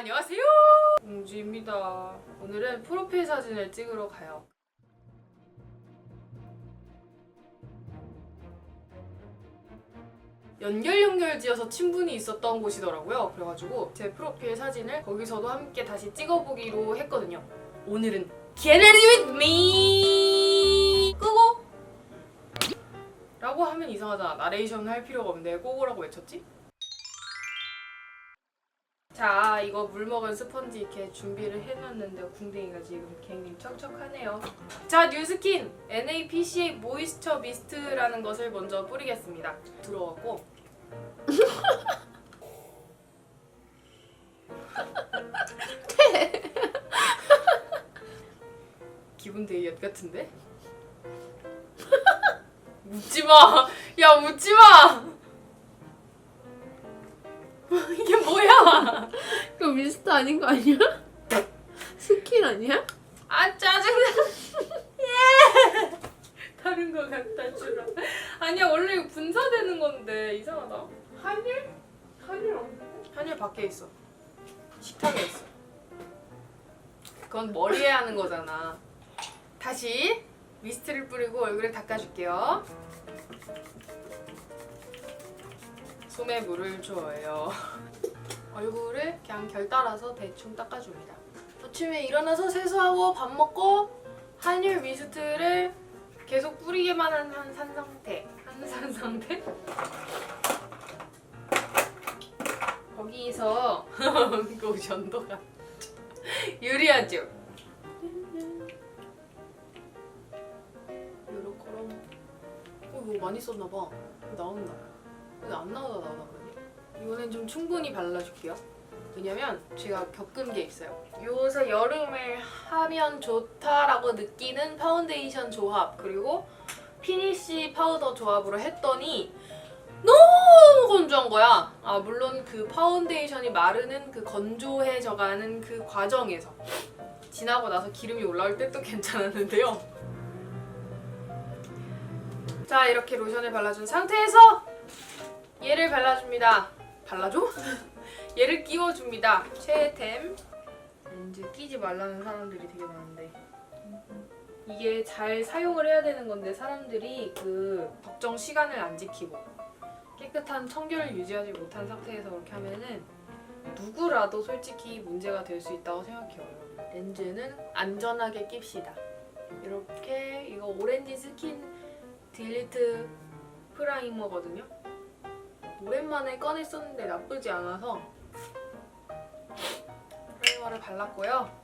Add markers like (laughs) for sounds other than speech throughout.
안녕하세요. 공주입니다. 오늘은 프로필 사진을 찍으러 가요. 연결 연결지어서 친분이 있었던 곳이더라고요. 그래가지고 제 프로필 사진을 거기서도 함께 다시 찍어보기로 했거든요. 오늘은 Get ready with me! 끄고! 라고 하면 이상하잖아. 나레이션 할 필요가 없는데 꼬고라고 외쳤지? 자, 이거 물 먹은 스펀지 이렇게 준비를 해놨는데 궁뎅이가 지금 굉장히 척척하네요. 자, 뉴스킨 NAPCA 모이스처 미스트라는 것을 먼저 뿌리겠습니다. 들어갔고 기분 되게 엿 같은데? 웃지 마! 야, 웃지 마! (laughs) 이게 뭐야? 그거 미스터 아닌 거 아니야? 스킨 아니야? 아 짜증나. (laughs) 예. 다른 거 갖다 주라. 아니야 원래 이거 분사되는 건데 이상하다. 한일? 한일 없는데? 한일 밖에 있어. 식탁에 있어. 그건 머리에 하는 거잖아. 다시 미스트를 뿌리고 얼굴에 닦아줄게요. 솜에 물을 줘요. (laughs) 얼굴을 그냥 결 따라서 대충 닦아줍니다. 아침에 일어나서 세수하고 밥 먹고 한율 미스트를 계속 뿌리게만 한 한산 상태. 한산 상태? (laughs) 거기서 (laughs) 그 연도가 유리하죠. 요렇게럼 어 이거 많이 썼나 봐. 이거 나온다. 근데 안 나오다 그러니? 이번엔 좀 충분히 발라줄게요. 왜냐면 제가 겪은 게 있어요. 요새 여름을 하면 좋다라고 느끼는 파운데이션 조합 그리고 피니쉬 파우더 조합으로 했더니 너무 건조한 거야. 아 물론 그 파운데이션이 마르는 그 건조해져가는 그 과정에서 지나고 나서 기름이 올라올 때 또 (laughs) 괜찮았는데요. 자 이렇게 로션을 발라준 상태에서 얘를 발라줍니다. 발라줘? (laughs) 얘를 끼워줍니다. 최애템. 렌즈 끼지 말라는 사람들이 되게 많은데 이게 잘 사용을 해야 되는 건데 사람들이 그 적정 시간을 안 지키고 깨끗한 청결을 유지하지 못한 상태에서 그렇게 하면은 누구라도 솔직히 문제가 될 수 있다고 생각해요. 렌즈는 안전하게 낍시다. 이렇게 이거 오렌지 스킨 딜리트 프라이머거든요. 오랜만에 꺼냈었는데 나쁘지 않아서 프라이머를 발랐고요.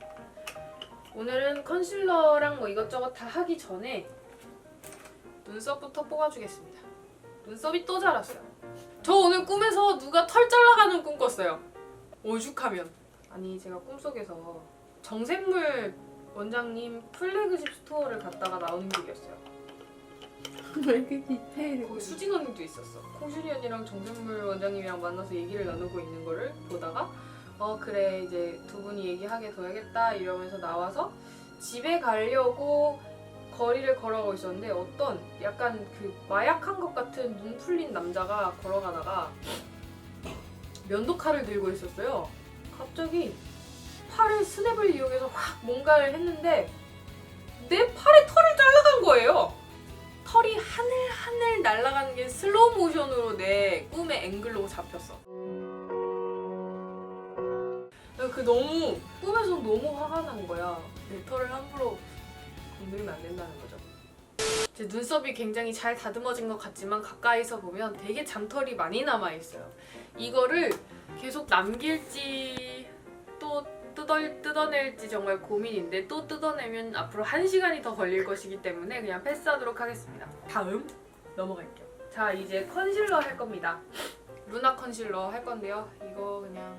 오늘은 컨실러랑 뭐 이것저것 다 하기 전에 눈썹부터 뽑아주겠습니다. 눈썹이 또 자랐어요. 저 오늘 꿈에서 누가 털 잘라가는 꿈 꿨어요. 오죽하면. 아니 제가 꿈속에서 정샘물 원장님 플래그십 스토어를 갔다가 나오는 길이었어요. 왜 디테일이 거기 수진 언니도 있었어. 콩순이 언니랑 정샘물 원장님이랑 만나서 얘기를 나누고 있는 거를 보다가 어 그래 이제 두 분이 얘기하게 둬야겠다 이러면서 나와서 집에 가려고 거리를 걸어가고 있었는데 어떤 약간 그 마약한 것 같은 눈 풀린 남자가 걸어가다가 면도칼을 들고 있었어요. 갑자기 팔을 스냅을 이용해서 확 뭔가를 했는데 내 팔에 털을 잘라간 거예요. 털이 하늘 하늘 날아가는 게 슬로우 모션으로 내 꿈의 앵글로 잡혔어. 그 너무 꿈에서 너무 화가 난 거야. 내 털을 함부로 건드리면 안 된다는 거죠. 제 눈썹이 굉장히 잘 다듬어진 것 같지만 가까이서 보면 되게 잔털이 많이 남아 있어요. 이거를 계속 남길지 또 뜯어, 뜯어낼지 정말 고민인데 또 뜯어내면 앞으로 한 시간이 더 걸릴 것이기 때문에 그냥 패스하도록 하겠습니다. 다음 넘어갈게요. 자 이제 컨실러 할 겁니다. 루나 컨실러 할 건데요. 이거 그냥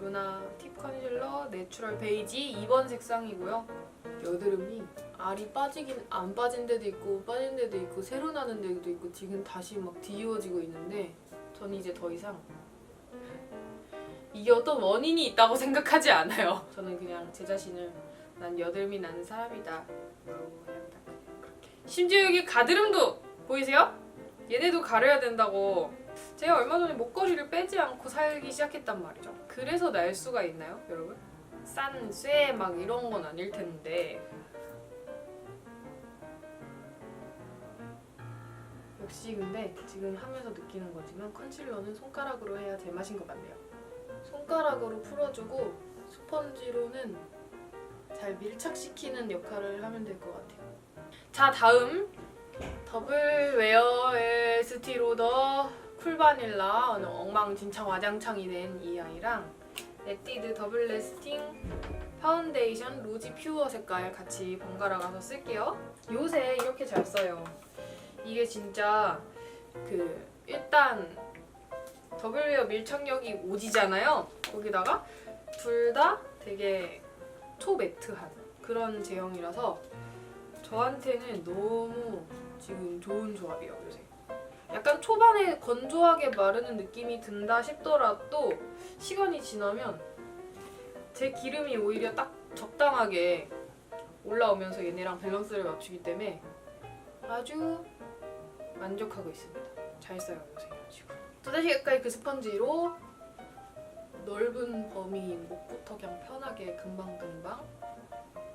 루나 팁 컨실러 내추럴 베이지 2번 색상이고요. 여드름이 알이 빠지긴 안 빠진 데도 있고 빠진 데도 있고 새로 나는 데도 있고 지금 다시 막 뒤집어지고 있는데 저는 이제 더 이상 이게 어떤 원인이 있다고 생각하지 않아요. (laughs) 저는 그냥 제 자신을 난 여드름이 나는 사람이다. 심지어 여기 가드름도 보이세요? 얘네도 가려야 된다고 제가 얼마 전에 목걸이를 빼지 않고 살기 시작했단 말이죠. 그래서 날 수가 있나요, 여러분? 싼, 쇠, 막 이런 건 아닐 텐데. 역시 근데 지금 하면서 느끼는 거지만 컨실러는 손가락으로 해야 제맛인 것 같네요. 손가락으로 풀어주고 스펀지로는 잘 밀착시키는 역할을 하면 될 것 같아요. 자 다음 더블 웨어 에스티로더 쿨바닐라 엉망진창 와장창이 된 이 아이랑 에뛰드 더블 레스팅 파운데이션 로지 퓨어 색깔 같이 번갈아 가서 쓸게요. 요새 이렇게 잘 써요. 이게 진짜 그 일단 더블웨어 밀착력이 오지잖아요. 거기다가 둘 다 되게 초매트한 그런 제형이라서 저한테는 너무 지금 좋은 조합이에요 요새. 약간 초반에 건조하게 마르는 느낌이 든다 싶더라도 시간이 지나면 제 기름이 오히려 딱 적당하게 올라오면서 얘네랑 밸런스를 맞추기 때문에 아주 만족하고 있습니다. 잘 써요 요새 이런 또다시 가까이 그 스펀지로 넓은 범위인 목부터 그냥 편하게 금방금방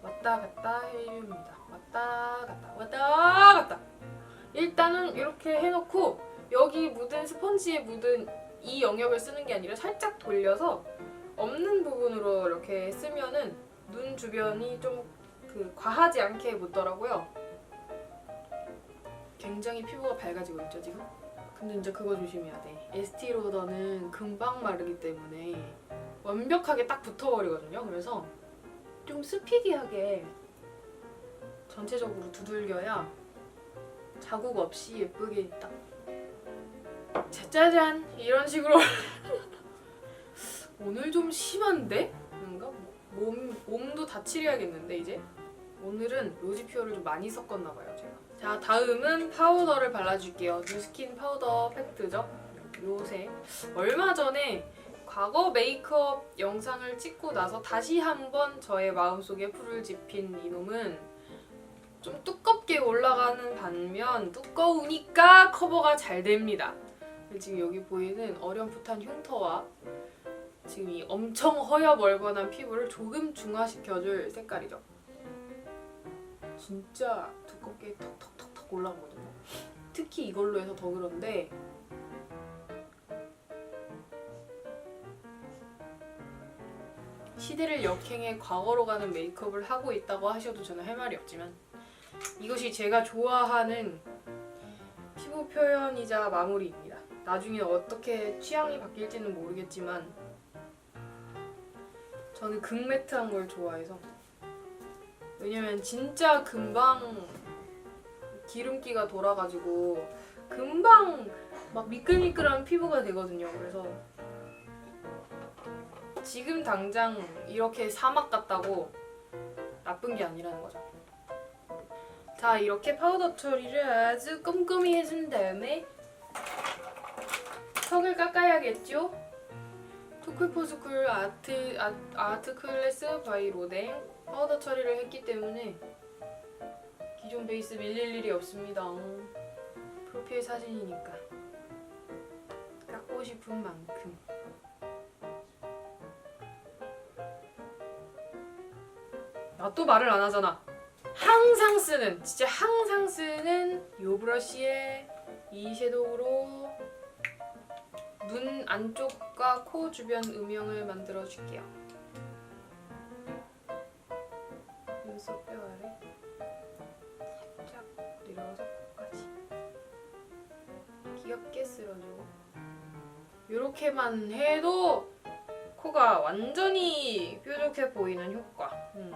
왔다 갔다 해줍니다. 왔다 갔다 왔다 갔다. 일단은 이렇게 해놓고 여기 묻은 스펀지에 묻은 이 영역을 쓰는 게 아니라 살짝 돌려서 없는 부분으로 이렇게 쓰면은 눈 주변이 좀 그 과하지 않게 묻더라고요. 굉장히 피부가 밝아지고 있죠 지금. 근데 이제 그거 조심해야 돼. 에스티 로더는 금방 마르기 때문에 완벽하게 딱 붙어버리거든요. 그래서 좀 스피디하게 전체적으로 두들겨야 자국 없이 예쁘게 딱 자, 짜잔 이런 식으로 (laughs) 오늘 좀 심한데? 뭔가 몸, 몸도 다칠해야겠는데 이제 오늘은 로지퓨어를 좀 많이 섞었나 봐요 제가 자 다음은 파우더를 발라줄게요 뉴스킨 파우더 팩트죠 요새 얼마 전에 과거 메이크업 영상을 찍고 나서 다시 한번 저의 마음속에 풀을 지핀 이놈은 좀 두껍게 올라가는 반면 두꺼우니까 커버가 잘 됩니다. 지금 여기 보이는 어렴풋한 흉터와 지금 이 엄청 허여멀건한 피부를 조금 중화시켜줄 색깔이죠. 진짜 두껍게 턱턱턱턱 올라오거든요. 특히 이걸로 해서 더 그런데 시대를 역행해 과거로 가는 메이크업을 하고 있다고 하셔도 저는 할 말이 없지만 이것이 제가 좋아하는 피부 표현이자 마무리입니다. 나중에 어떻게 취향이 바뀔지는 모르겠지만 저는 극매트한 걸 좋아해서 왜냐면 진짜 금방 기름기가 돌아가지고 금방 막 미끌미끌한 피부가 되거든요. 그래서 지금 당장 이렇게 사막 같다고 나쁜 게 아니라는 거죠. 자 이렇게 파우더 처리를 아주 꼼꼼히 해준 다음에 턱을 깎아야겠죠? 토클포스쿨 아트 아, 아트 클래스 바이 로댕 파우더 처리를 했기 때문에 기존 베이스 밀릴 일이 없습니다. 프로필 사진이니까 깎고 싶은 만큼. 나 또 말을 안 하잖아. 항상 쓰는 진짜 항상 쓰는 요 브러쉬에 이 섀도우로 눈 안쪽과 코 주변 음영을 만들어 줄게요. 눈썹 뼈 아래 살짝 내려와서 코까지 귀엽게 쓸어주고 이렇게만 해도 코가 완전히 뾰족해 보이는 효과. 음.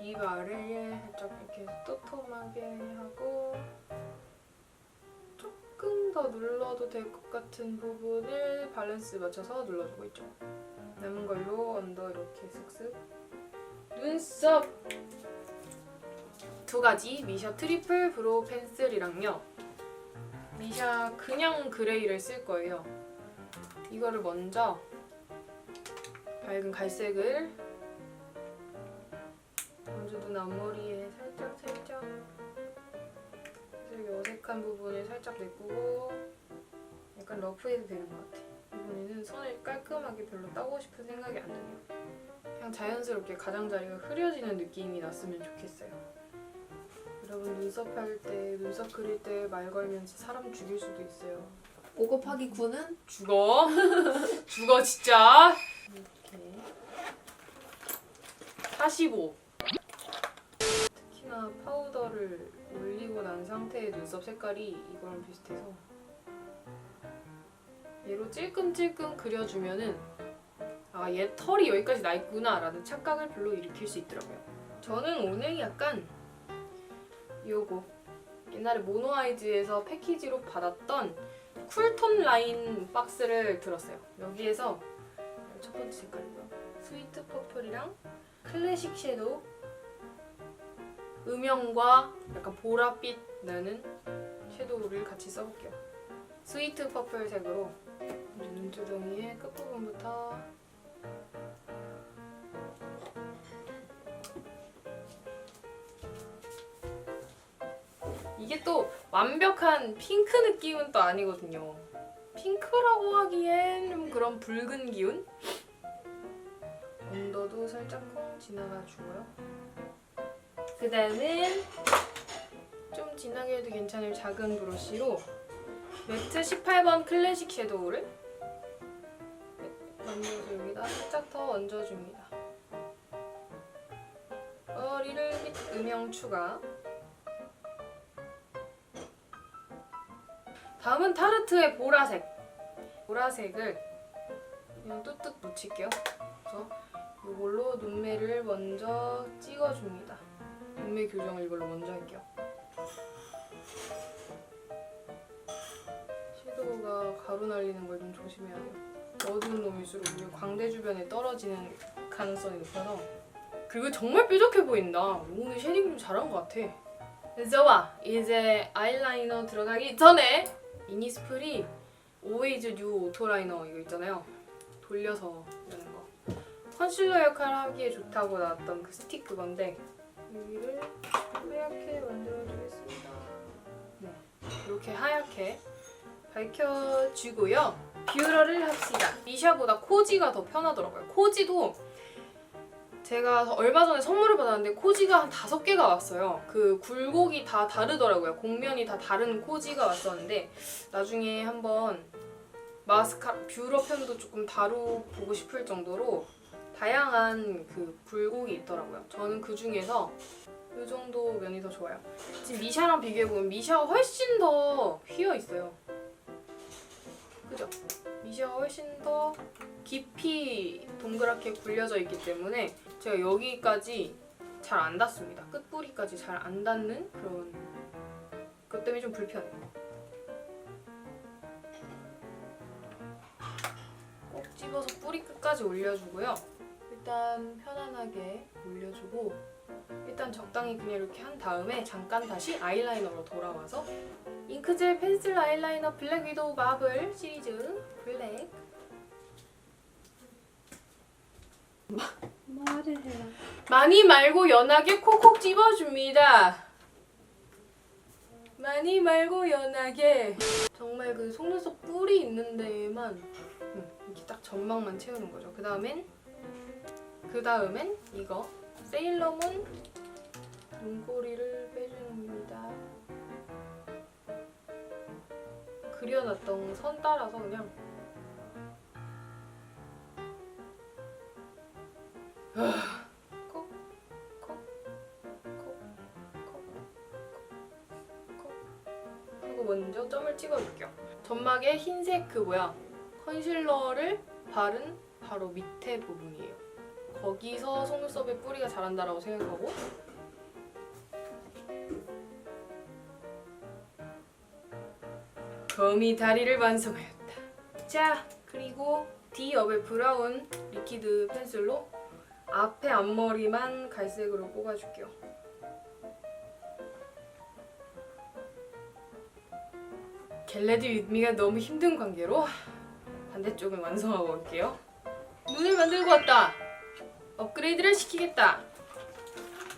입 아래에 살짝 이렇게 또톰하게 하고 더 눌러도 될 것 같은 부분을 밸런스 맞춰서 눌러주고 있죠. 남은 걸로 언더 이렇게 슥슥 눈썹 두 가지 미샤 트리플 브로우 펜슬이랑요. 미샤 그냥 그레이를 쓸 거예요. 이거를 먼저 밝은 갈색을 먼저 눈 앞머리에 살짝 살짝 여기 어색한 부분을 살짝 메꾸고 약간 러프해도 되는 것 같아. 이번에는 손을 깔끔하게 별로 따고 싶은 생각이 안 드네요. 그냥 자연스럽게 가장자리가 흐려지는 느낌이 났으면 좋겠어요. 여러분 눈썹 할 때, 눈썹 그릴 때 말 걸면서 사람 죽일 수도 있어요. 5 곱하기 9는 죽어. (laughs) 죽어 진짜. 이렇게 45. 특히나 파우더를 올리고 난 상태의 눈썹 색깔이 이거랑 비슷해서 얘로 찔끔찔끔 그려주면은 아 얘 털이 여기까지 나 있구나 라는 착각을 별로 일으킬 수 있더라고요. 저는 오늘 약간 요거 옛날에 모노아이즈에서 패키지로 받았던 쿨톤 라인 박스를 들었어요. 여기에서 첫 번째 색깔이고요. 스위트 퍼플이랑 클래식 섀도우, 음영과 약간 보랏빛 나는 섀도우를 같이 써볼게요. 스위트 퍼플 색으로 눈두덩이의 끝부분부터 이게 또 완벽한 핑크 느낌은 또 아니거든요. 핑크라고 하기엔 좀 그런 붉은 기운? 언더도 살짝 콩 지나가 주고요. 그 다음은 좀 진하게 해도 괜찮을 작은 브러쉬로 매트 18번 클래식 섀도우를 얹어서 여기다 살짝 더 얹어줍니다. 머리를 밑 음영 추가 다음은 타르트의 보라색. 보라색을 그냥 뚝뚝 묻힐게요. 그래서 이걸로 눈매를 먼저 찍어줍니다. 눈매 교정을 이걸로 먼저 할게요. 섀도우가 가루 날리는 걸 좀 조심해야 돼요. 어두운 놈일수록 광대 주변에 떨어지는 가능성이 높아서 그리고 정말 뾰족해 보인다. 오늘 쉐딩 좀 잘한 것 같아. 좋아. 이제 아이라이너 들어가기 전에 이니스프리 오웨이즈 뉴 오토라이너 이거 있잖아요. 돌려서 여는 거. 컨실러 역할을 하기에 좋다고 나왔던 그 스틱 그건데 여기를 하얗게 만들어주겠습니다. 네, 이렇게 하얗게 밝혀주고요. 뷰러를 합시다. 미샤보다 코지가 더 편하더라고요. 코지도 제가 얼마 전에 선물을 받았는데 코지가 한 다섯 개가 왔어요. 그 굴곡이 다 다르더라고요. 곡면이 다 다른 코지가 왔었는데 나중에 한번 마스카 뷰러 편도 조금 다루보고 싶을 정도로 다양한 그 굴곡이 있더라고요. 저는 그 중에서 이 정도 면이 더 좋아요. 지금 미샤랑 비교해보면 미샤가 훨씬 더 휘어 있어요. 그죠? 미샤가 훨씬 더 깊이 동그랗게 굴려져 있기 때문에 제가 여기까지 잘 안 닿습니다. 끝부리까지 잘 안 닿는 그런 것 때문에 좀 불편해요. 꼭 집어서 뿌리 끝까지 올려주고요. 일단 편안하게 올려주고 일단 적당히 그냥 이렇게 한 다음에 잠깐 다시 아이라이너로 돌아와서 잉크젤 펜슬 아이라이너 블랙 위도우 마블 시리즈 블랙 말을 해라. 많이 말고 연하게 콕콕 집어줍니다. 많이 말고 연하게 정말 그 속눈썹 뿔이 있는 데에만 음, 이렇게 딱 점막만 채우는 거죠. 그 다음엔 그 다음엔 이거 세일러문 눈꼬리를 빼줍니다. 그려놨던 선 따라서 그냥 먼저 점을 찍어줄게요. 점막에 흰색 그 뭐야 컨실러를 바른 바로 밑에 부분이에요. 거기서 속눈썹에 뿌리가 자란다라고 생각하고 거미 다리를 완성하였다. 자, 그리고 디업의 브라운 리퀴드 펜슬로 앞에 앞머리만 갈색으로 뽑아줄게요. 겟레드 윗미가 너무 힘든 관계로 반대쪽을 완성하고 올게요. 눈을 만들고 왔다. 업그레이드를 시키겠다.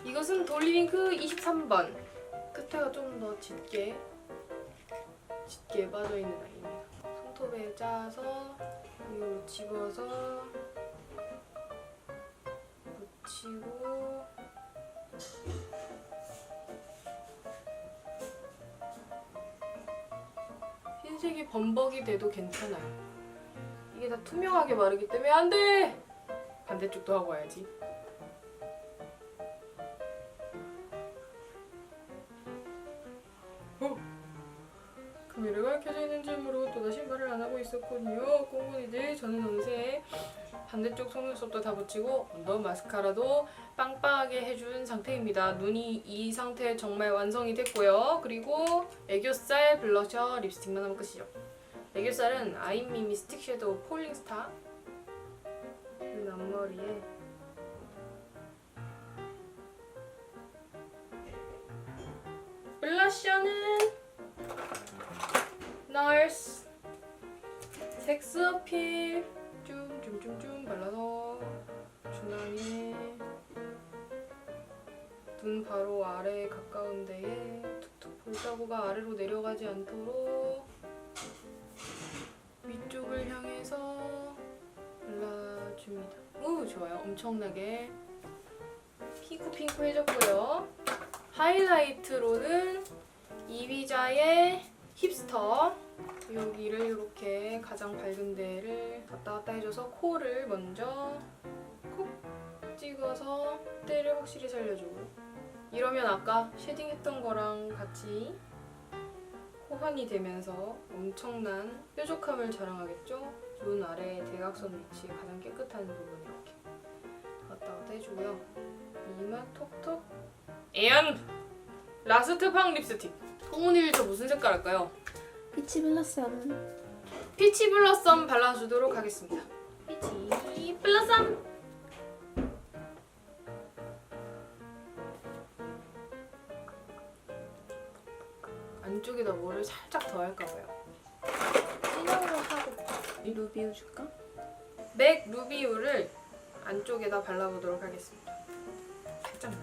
이것은 돌리윙크 23번. 끝에가 좀 더 짙게 짙게 빠져 있는 아이입니다. 손톱에 짜서 이걸 집어서 묻히고 흰색이 범벅이 돼도 괜찮아요. 이게 다 투명하게 마르기 때문에 안 돼! 반대쪽도 하고 와야지. 어? 카메라가 켜져 있는 점으로 또다시 말을 안 하고 있었군요. 꽁꽁이들 저는 어느새 반대쪽 속눈썹도 다 붙이고 언더 마스카라도 빵빵하게 해준 상태입니다. 눈이 이 상태 정말 완성이 됐고요. 그리고 애교살, 블러셔, 립스틱만 하면 끝이죠. 애교살은 아이미 미스틱 섀도우 폴링스타 이 앞머리에. 블러셔는 널스. 섹스 어필. 쫌쫌쫌쫌 발라서 중앙에. 눈 바로 아래 가까운 데에 툭툭 볼자구가 아래로 내려가지 않도록 위쪽을 향해서 줍니다. 오 좋아요. 엄청나게 핑크핑크해졌고요. 하이라이트로는 이비자의 힙스터 여기를 이렇게 가장 밝은 데를 왔다 갔다 해줘서 코를 먼저 콕 찍어서 때를 확실히 살려주고 이러면 아까 쉐딩했던 거랑 같이 호환이 되면서 엄청난 뾰족함을 자랑하겠죠? 눈 아래 대각선 위치 가장 깨끗한 부분 이렇게 왔다 갔다 해주고요 이마 톡톡 에안 라스트 팡 립스틱 홍은이를 저 무슨 색깔 할까요? 피치 블러썸. 피치 블러썸 발라주도록 하겠습니다. 피치 블러썸. 안쪽에다 뭐를 살짝 더 할까 봐요. 루비우 줄까? 맥 루비우를 안쪽에다 발라보도록 하겠습니다. 살짝만.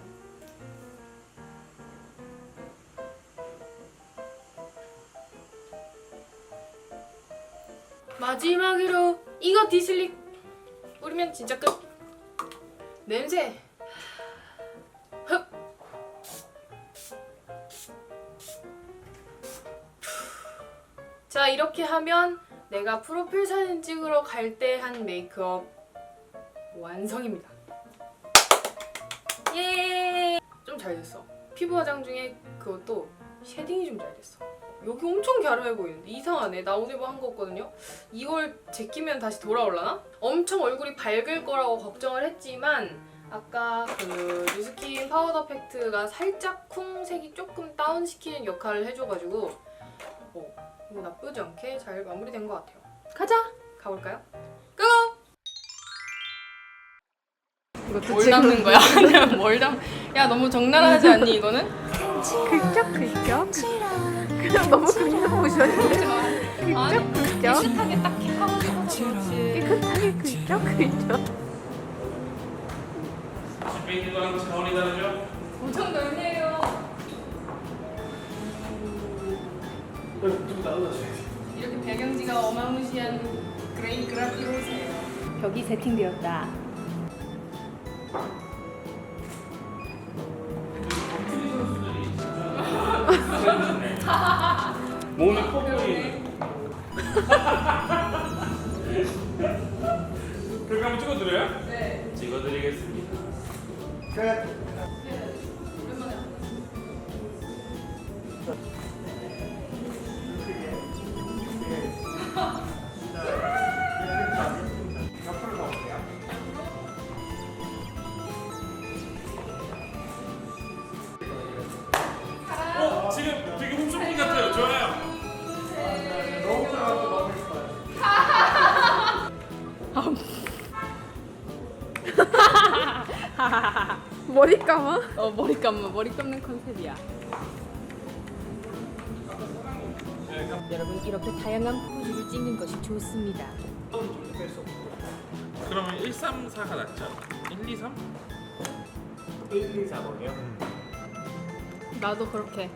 마지막으로 이거 디슬릭 뿌리면 진짜 끝. 냄새. 흡. 자 이렇게 하면 내가 프로필 사진 찍으러 갈 때 한 메이크업 완성입니다. 예! 좀 잘 됐어. 피부 화장 중에 그것도 쉐딩이 좀 잘 됐어. 여기 엄청 갸름해 보이는데 이상하네. 나 오늘 뭐 한거 없거든요. 이걸 제끼면 다시 돌아올라나? 엄청 얼굴이 밝을 거라고 걱정을 했지만 아까 그 뉴스킨 파우더 팩트가 살짝 쿵 색이 조금 다운시키는 역할을 해줘가지고 어, 뭐 나쁘지 않게 잘 마무리된 것 같아요. 가자. 가볼까요? 고! 이것도 뭘 담는 거야? 내가 뭘 담? 야 너무 적나라하지 않니 이거는? 긁적 긁적. 그냥 너무 모션인데. 아니, 긁적 긁적. 비슷하게 딱 하고 싶어서 그렇지. 깨끗하게. 집에 있는 거랑 차원이 다르죠? 엄청 넓네요. 좀 나눠줘야지. 이렇게 배경지가 어마무시한 그레인 그라피로세요. 벽이 세팅되었다. 몸이 커 보이네. 그렇게 한번 찍어드려요? 네. 찍어드리겠습니다. 어, 감는 머리 감는 컨셉이야. 여러분 이렇게 다양한 포즈를 찍는 것이 좋습니다. 그러면 134가 낫죠? 1, 2, 3? 나도 그렇게.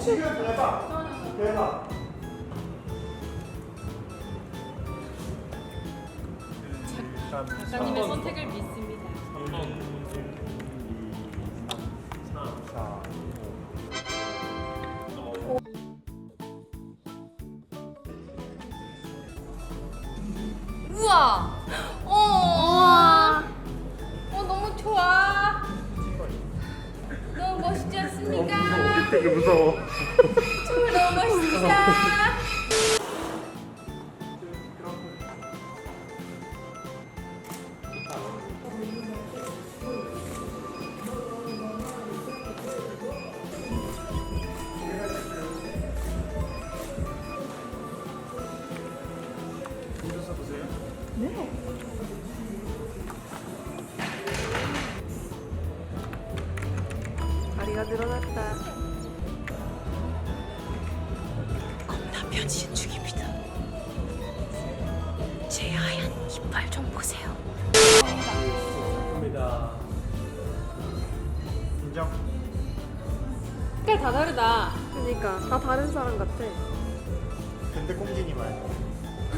지금 대박. 대박. 작가님의 선택을 믿습니다.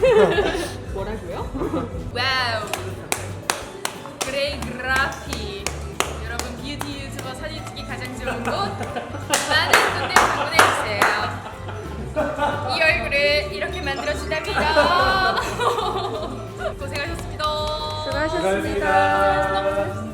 (laughs) 뭐라고요? 와우. 그레이 그라피. 여러분 뷰티 유튜버 사진 찍기 가장 좋은 곳. 많은 분들 방문해 주세요. 이 얼굴을 이렇게 만들어 준답니다. (laughs) 고생하셨습니다. 수고하셨습니다. 너무